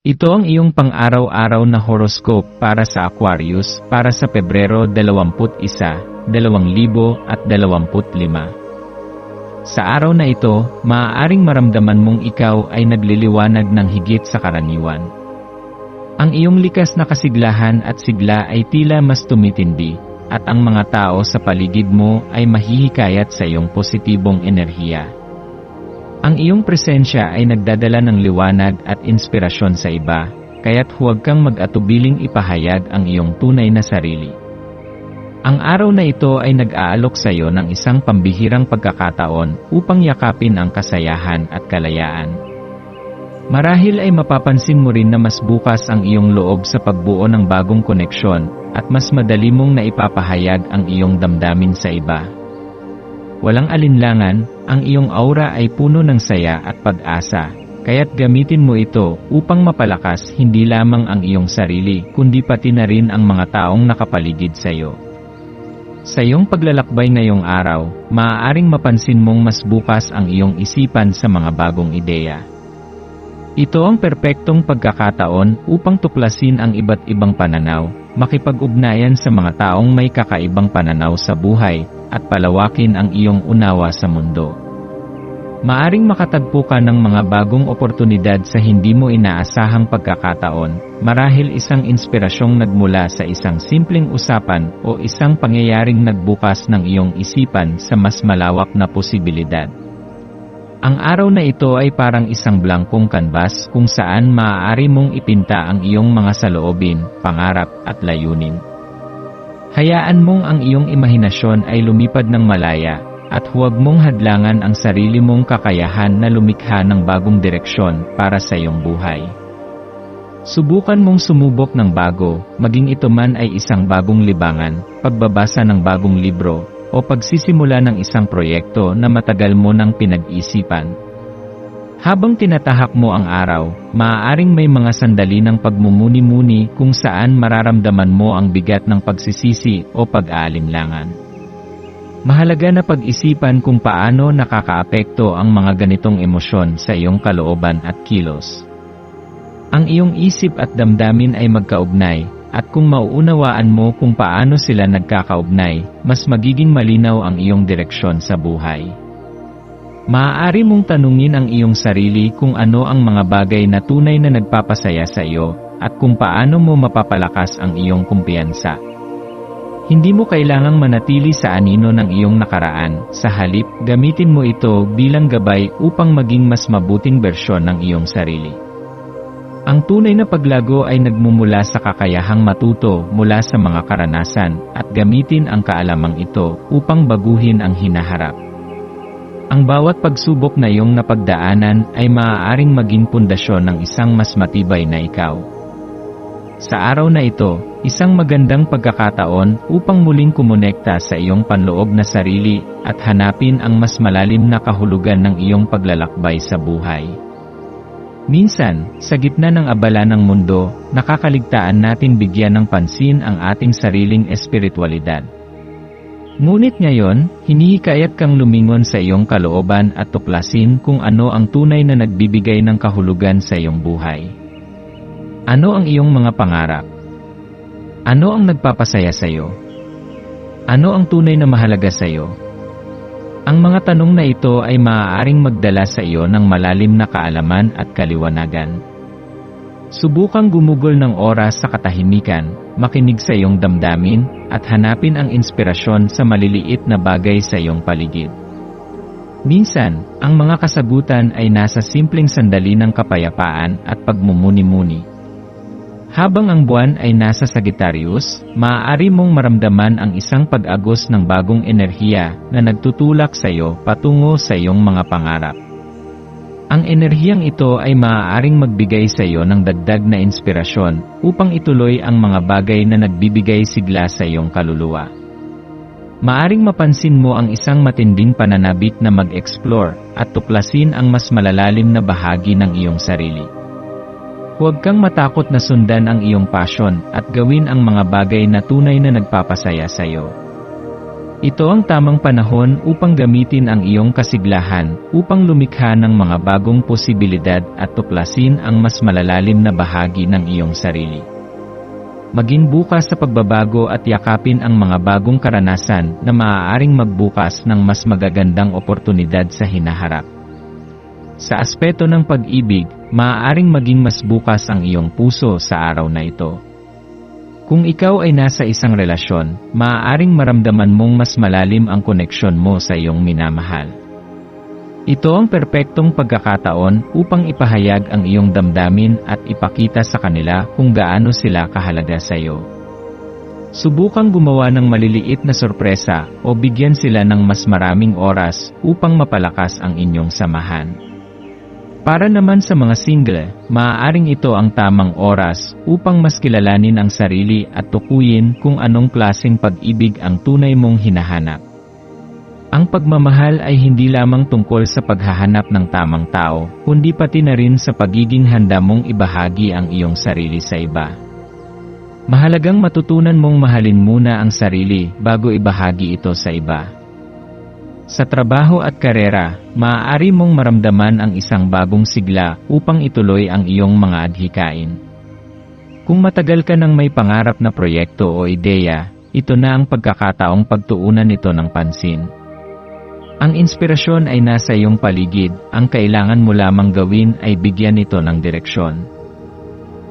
Ito ang iyong pang-araw-araw na horoscope para sa Aquarius para sa Pebrero 21, 2025. Sa araw na ito, maaaring maramdaman mong ikaw ay nagliliwanag ng higit sa karaniwan. Ang iyong likas na kasiglahan at sigla ay tila mas tumitindi, at ang mga tao sa paligid mo ay mahihikayat sa iyong positibong enerhiya. Ang iyong presensya ay nagdadala ng liwanag at inspirasyon sa iba, kaya't huwag kang mag-atubiling ipahayag ang iyong tunay na sarili. Ang araw na ito ay nag-aalok sa iyo ng isang pambihirang pagkakataon upang yakapin ang kasayahan at kalayaan. Marahil ay mapapansin mo rin na mas bukas ang iyong loob sa pagbuo ng bagong koneksyon at mas madali mong naipapahayag ang iyong damdamin sa iba. Walang alinlangan, ang iyong aura ay puno ng saya at pag-asa, kaya't gamitin mo ito upang mapalakas hindi lamang ang iyong sarili kundi pati na rin ang mga taong nakapaligid sa iyo. Sa iyong paglalakbay ngayong araw, maaaring mapansin mong mas bukas ang iyong isipan sa mga bagong ideya. Ito ang perpektong pagkakataon upang tuklasin ang iba't ibang pananaw, makipag-ugnayan sa mga taong may kakaibang pananaw sa buhay, at palawakin ang iyong unawa sa mundo. Maaring makatagpo ka ng mga bagong oportunidad sa hindi mo inaasahang pagkakataon, marahil isang inspirasyong nagmula sa isang simpleng usapan o isang pangyayaring nagbukas ng iyong isipan sa mas malawak na posibilidad. Ang araw na ito ay parang isang blankong kanbas kung saan maaari mong ipinta ang iyong mga saloobin, pangarap at layunin. Hayaan mong ang iyong imahinasyon ay lumipad ng malaya, at huwag mong hadlangan ang sarili mong kakayahan na lumikha ng bagong direksyon para sa iyong buhay. Subukan mong sumubok ng bago, maging ito man ay isang bagong libangan, pagbabasa ng bagong libro, o pagsisimula ng isang proyekto na matagal mo nang pinag-isipan. Habang tinatahak mo ang araw, maaaring may mga sandali ng pagmumuni-muni kung saan mararamdaman mo ang bigat ng pagsisisi o pag-aalinlangan. Mahalaga na pag-isipan kung paano nakakaapekto ang mga ganitong emosyon sa iyong kalooban at kilos. Ang iyong isip at damdamin ay magkaugnay, at kung mauunawaan mo kung paano sila nagkakaugnay, mas magiging malinaw ang iyong direksyon sa buhay. Maaari mong tanungin ang iyong sarili kung ano ang mga bagay na tunay na nagpapasaya sa iyo, at kung paano mo mapapalakas ang iyong kumpiyansa. Hindi mo kailangang manatili sa anino ng iyong nakaraan, sa halip, gamitin mo ito bilang gabay upang maging mas mabuting bersyon ng iyong sarili. Ang tunay na paglago ay nagmumula sa kakayahang matuto mula sa mga karanasan at gamitin ang kaalamang ito upang baguhin ang hinaharap. Ang bawat pagsubok na iyong napagdaanan ay maaaring maging pundasyon ng isang mas matibay na ikaw. Sa araw na ito, isang magandang pagkakataon upang muling kumonekta sa iyong panloob na sarili at hanapin ang mas malalim na kahulugan ng iyong paglalakbay sa buhay. Minsan, sa gitna ng abala ng mundo, nakakaligtaan natin bigyan ng pansin ang ating sariling espiritualidad. Ngunit ngayon, hinihikayat kang lumingon sa iyong kalooban at tuklasin kung ano ang tunay na nagbibigay ng kahulugan sa iyong buhay. Ano ang iyong mga pangarap? Ano ang nagpapasaya sa iyo? Ano ang tunay na mahalaga sa iyo? Ang mga tanong na ito ay maaaring magdala sa iyo ng malalim na kaalaman at kaliwanagan. Subukang gumugol ng oras sa katahimikan, makinig sa iyong damdamin, at hanapin ang inspirasyon sa maliliit na bagay sa iyong paligid. Minsan, ang mga kasagutan ay nasa simpleng sandali ng kapayapaan at pagmumuni-muni. Habang ang buwan ay nasa Sagittarius, maaari mong maramdaman ang isang pag-agos ng bagong enerhiya na nagtutulak sa iyo patungo sa iyong mga pangarap. Ang enerhiyang ito ay maaaring magbigay sa iyo ng dagdag na inspirasyon upang ituloy ang mga bagay na nagbibigay sigla sa iyong kaluluwa. Maaring mapansin mo ang isang matinding pananabik na mag-explore at tuklasin ang mas malalalim na bahagi ng iyong sarili. Huwag kang matakot na sundan ang iyong passion at gawin ang mga bagay na tunay na nagpapasaya sa iyo. Ito ang tamang panahon upang gamitin ang iyong kasiglahan upang lumikha ng mga bagong posibilidad at tuklasin ang mas malalalim na bahagi ng iyong sarili. Maging bukas sa pagbabago at yakapin ang mga bagong karanasan na maaaring magbukas ng mas magagandang oportunidad sa hinaharap. Sa aspeto ng pag-ibig, maaaring maging mas bukas ang iyong puso sa araw na ito. Kung ikaw ay nasa isang relasyon, maaaring maramdaman mong mas malalim ang koneksyon mo sa iyong minamahal. Ito ang perpektong pagkakataon upang ipahayag ang iyong damdamin at ipakita sa kanila kung gaano sila kahalaga sa iyo. Subukang gumawa ng maliliit na sorpresa o bigyan sila ng mas maraming oras upang mapalakas ang inyong samahan. Para naman sa mga single, maaaring ito ang tamang oras upang mas kilalanin ang sarili at tukuyin kung anong klaseng pag-ibig ang tunay mong hinahanap. Ang pagmamahal ay hindi lamang tungkol sa paghahanap ng tamang tao, kundi pati na rin sa pagiging handa mong ibahagi ang iyong sarili sa iba. Mahalagang matutunan mong mahalin muna ang sarili bago ibahagi ito sa iba. Sa trabaho at karera, maaari mong maramdaman ang isang bagong sigla upang ituloy ang iyong mga adhikain. Kung matagal ka nang may pangarap na proyekto o ideya, ito na ang pagkakataong pagtuunan nito ng pansin. Ang inspirasyon ay nasa iyong paligid, ang kailangan mo lamang gawin ay bigyan nito ng direksyon.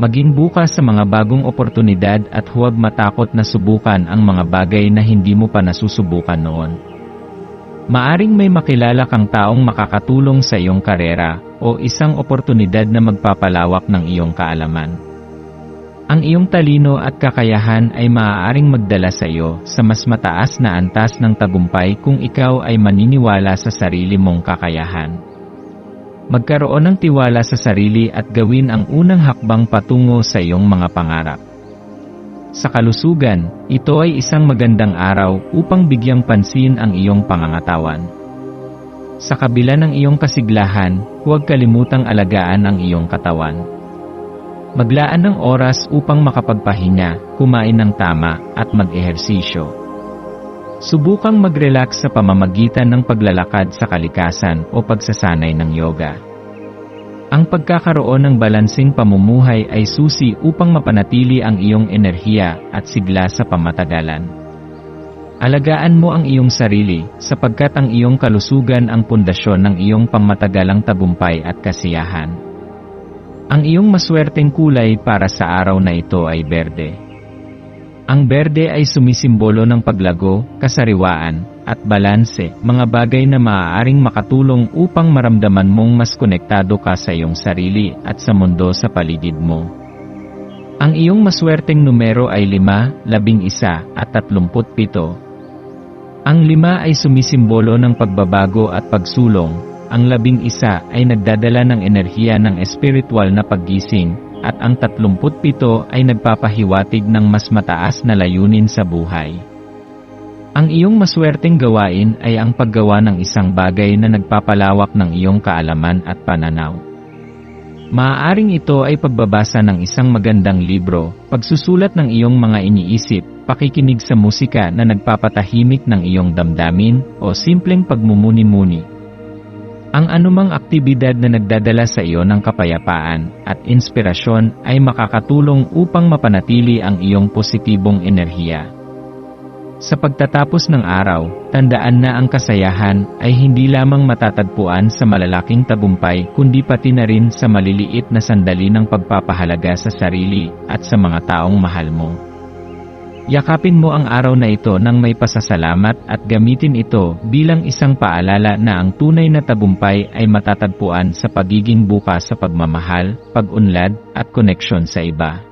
Maging bukas sa mga bagong oportunidad at huwag matakot na subukan ang mga bagay na hindi mo pa nasusubukan noon. Maaring may makilala kang taong makakatulong sa iyong karera o isang oportunidad na magpapalawak ng iyong kaalaman. Ang iyong talino at kakayahan ay maaaring magdala sa iyo sa mas mataas na antas ng tagumpay kung ikaw ay maniniwala sa sarili mong kakayahan. Magkaroon ng tiwala sa sarili at gawin ang unang hakbang patungo sa iyong mga pangarap. Sa kalusugan, ito ay isang magandang araw upang bigyang pansin ang iyong pangangatawan. Sa kabila ng iyong kasiglahan, huwag kalimutang alagaan ang iyong katawan. Maglaan ng oras upang makapagpahinga, kumain ng tama, at mag-ehersisyo. Subukang mag-relax sa pamamagitan ng paglalakad sa kalikasan o pagsasanay ng yoga. Ang pagkakaroon ng balansing pamumuhay ay susi upang mapanatili ang iyong enerhiya at sigla sa pamatagalan. Alagaan mo ang iyong sarili sapagkat ang iyong kalusugan ang pundasyon ng iyong pangmatagalang tagumpay at kasiyahan. Ang iyong maswerteng kulay para sa araw na ito ay berde. Ang berde ay sumisimbolo ng paglago, kasariwaan, at balanse, mga bagay na maaaring makatulong upang maramdaman mong mas konektado ka sa iyong sarili at sa mundo sa paligid mo. Ang iyong maswerteng numero ay 5, 11 at 37. Ang 5 ay sumisimbolo ng pagbabago at pagsulong, ang 11 ay nagdadala ng enerhiya ng espiritual na paggising, at ang 37 ay nagpapahiwatig ng mas mataas na layunin sa buhay. Ang iyong maswerteng gawain ay ang paggawa ng isang bagay na nagpapalawak ng iyong kaalaman at pananaw. Maaaring ito ay pagbabasa ng isang magandang libro, pagsusulat ng iyong mga iniisip, pakikinig sa musika na nagpapatahimik ng iyong damdamin, o simpleng pagmumuni-muni. Ang anumang aktibidad na nagdadala sa iyo ng kapayapaan at inspirasyon ay makakatulong upang mapanatili ang iyong positibong enerhiya. Sa pagtatapos ng araw, tandaan na ang kasayahan ay hindi lamang matatagpuan sa malalaking tagumpay kundi pati na rin sa maliliit na sandali ng pagpapahalaga sa sarili at sa mga taong mahal mo. Yakapin mo ang araw na ito ng may pasasalamat at gamitin ito bilang isang paalala na ang tunay na tagumpay ay matatagpuan sa pagiging bukas sa pagmamahal, pag-unlad, at koneksyon sa iba.